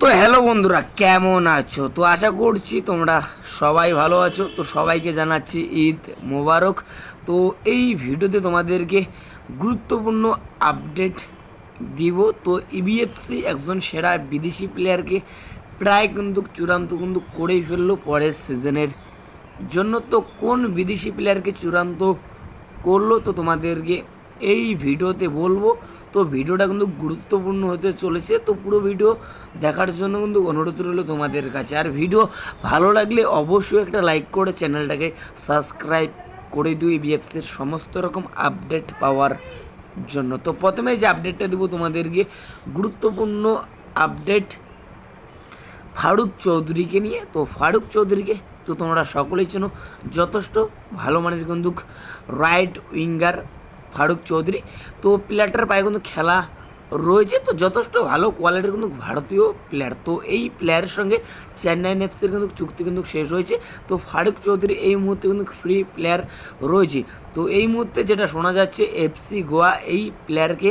তো হ্যালো বন্ধুরা, কেমন আছো? তো আশা করছি তোমরা সবাই ভালো আছো। তো সবাইকে জানাচ্ছি ঈদ মোবারক। তো এই ভিডিওতে তোমাদেরকে গুরুত্বপূর্ণ আপডেট দিব। তো ইবিএফসি একজন সেরা বিদেশি প্লেয়ারকে প্রায় কিন্তু চূড়ান্ত কিন্তু করেই ফেলল পরের সিজনের জন্য। তো কোন বিদেশি প্লেয়ারকে চূড়ান্ত করল? তো তোমাদেরকে এই ভিডিওতে বলব। তো ভিডিওটা কিন্তু গুরুত্বপূর্ণ হতে চলেছে, তো পুরো ভিডিও দেখার জন্য কিন্তু অনুরোধ রইল তোমাদের কাছে। আর ভিডিও ভালো লাগলে অবশ্যই একটা লাইক করে চ্যানেলটাকে সাবস্ক্রাইব করে দিও বিএফসির সমস্ত রকম আপডেট পাওয়ার জন্য। তো প্রথমে যে আপডেটটা দেবো তোমাদেরকে, গুরুত্বপূর্ণ আপডেট ফারুক চৌধুরীকে নিয়ে। তো ফারুক চৌধুরীকে তো তোমরা সকলেই চেনো, যথেষ্ট ভালো মানের কিন্তু রাইট উইঙ্গার ফারুক চৌধুরী। তো প্লেয়ারটার পায়ে কিন্তু খেলা রয়েছে। তো যথেষ্ট ভালো কোয়ালিটির কিন্তু ভারতীয় প্লেয়ার তো এই প্লেয়ারের সঙ্গে চেন্নাই এফসির কিন্তু চুক্তি কিন্তু শেষ হয়েছে। তো ফারুক চৌধুরী এই মুহূর্তে কিন্তু ফ্রি প্লেয়ার রয়েছে। তো এই মুহূর্তে যেটা শোনা যাচ্ছে এফসি গোয়া এই প্লেয়ারকে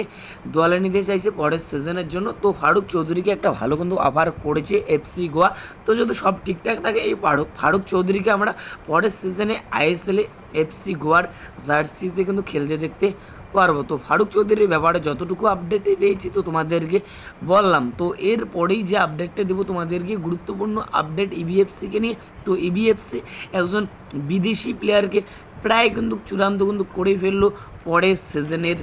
দলে নিতে চাইছে পরের সিজনের জন্য। তো ফারুক চৌধুরীকে একটা ভালো কিন্তু অফার করেছে এফসি গোয়া। তো যদি সব ঠিকঠাক থাকে, এই ফারুক ফারুক চৌধুরীকে আমরা পরের সিজনে আইএসএলে এফসি গোয়ার জার্সিতে কিন্তু খেলতে দেখতে পারব। তো ফারুক চৌধুরীর ব্যাপারে যতটুকু আপডেট পেয়েছি তো তোমাদেরকে বললাম। তো এরপরেই যে আপডেটটা দেবো তোমাদেরকে, গুরুত্বপূর্ণ আপডেট ইবিএফসিকে নিয়ে। তো ইবিএফসি একজন বিদেশি প্লেয়ারকে প্রায় কিন্তু চূড়ান্ত কিন্তু করেই ফেলল পরের সিজনের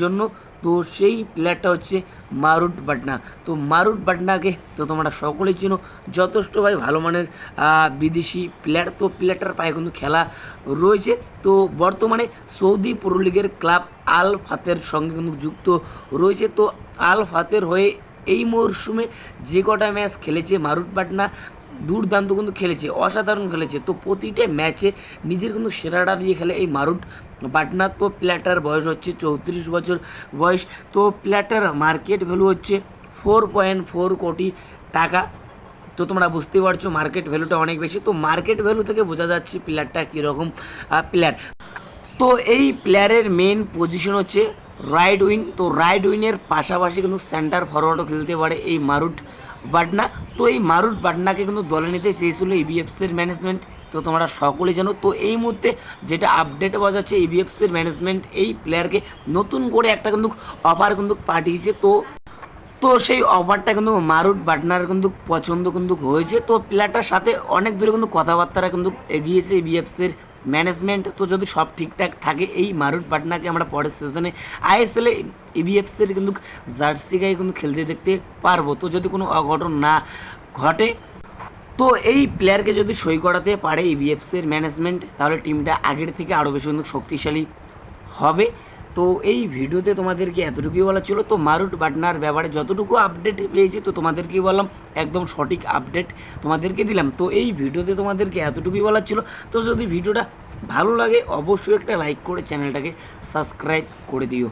জন্য। তো সেই প্লেয়ারটা হচ্ছে মারুট বাটনা। তো মারুট বাটনাকে তো তোমরা সকলেই চেনো, যথেষ্ট ভাই ভালো মানের বিদেশি প্লেয়ার তো প্লেয়ারটার পায়ে কিন্তু খেলা রয়েছে। তো বর্তমানে সৌদি প্রো লিগের ক্লাব আল ফাতের সঙ্গে কিন্তু যুক্ত রয়েছে। তো আল ফাতের হয়ে এই মরশুমে যে কটা ম্যাচ খেলেছে মারুট পাটনা দুর্দান্ত কিন্তু খেলেছে, অসাধারণ খেলেছে। তো প্রতিটা ম্যাচে নিজের কিন্তু সেরাটা দিয়ে খেলে এই মারুট। পাটনা তো প্ল্যাটার বয়স হচ্ছে চৌত্রিশ বছর বয়স। তো প্ল্যাটার মার্কেট ভ্যালু হচ্ছে ফোর পয়েন্ট ফোর কোটি টাকা। তো তোমরা বুঝতে পারছ মার্কেট ভ্যালুটা অনেক বেশি। তো মার্কেট ভ্যালু থেকে বোঝা যাচ্ছে প্লেয়ারটা কীরকম প্লেয়ার তো এই প্লেয়ারের মেন পজিশন হচ্ছে রাইট উইং তো রাইট উইনের পাশাপাশি কিন্তু সেন্টার ফরওয়ার্ডও খেলতে পারে এই মারুট বাটনা। তো এই মারুট বাটনাকে কিন্তু দলে নিতে চেয়েছিল ইবিএফসির ম্যানেজমেন্ট তো তোমরা সকলে জানো, তো এই মুহূর্তে যেটা আপডেট পাওয়া যাচ্ছে ইবিএফসির ম্যানেজমেন্ট এই প্লেয়ারকে নতুন করে একটা কিন্তু অফার কিন্তু পাঠিয়েছে। তো তো সেই অফারটা কিন্তু মারুট বাটনার কিন্তু পছন্দ কিন্তু হয়েছে। তো প্লেয়ারটার সাথে অনেক দূরে কিন্তু কথাবার্তারা কিন্তু এগিয়েছে বিএফসির ম্যানেজমেন্ট তো যদি সব ঠিকঠাক থাকে, এই মারুট পাটনাকে আমরা পরের সিজনে আইএসএলে ইবিএফসির কিন্তু জার্সি গায়ে কিন্তু খেলতে দেখতে পারব। তো যদি কোনো অঘটন না ঘটে, তো এই প্লেয়ারকে যদি সই করাতে পারে ইবিএফসির ম্যানেজমেন্ট তাহলে টিমটা আগের থেকে আরও বেশি কিন্তু শক্তিশালী হবে। তো এই ভিডিওতে তোমাদেরকে এতটুকুই বলা ছিল। তো মারুট বাটনার ব্যাপারে যতটুকু আপডেট পেয়েছি, তো তোমাদেরকে বললাম, একদম সঠিক আপডেট তোমাদেরকে দিলাম। তো এই ভিডিওতে তোমাদেরকে এতটুকুই বলা ছিল। তো যদি ভিডিওটা ভালো লাগে, অবশ্যই একটা লাইক করে চ্যানেলটাকে সাবস্ক্রাইব করে দিও।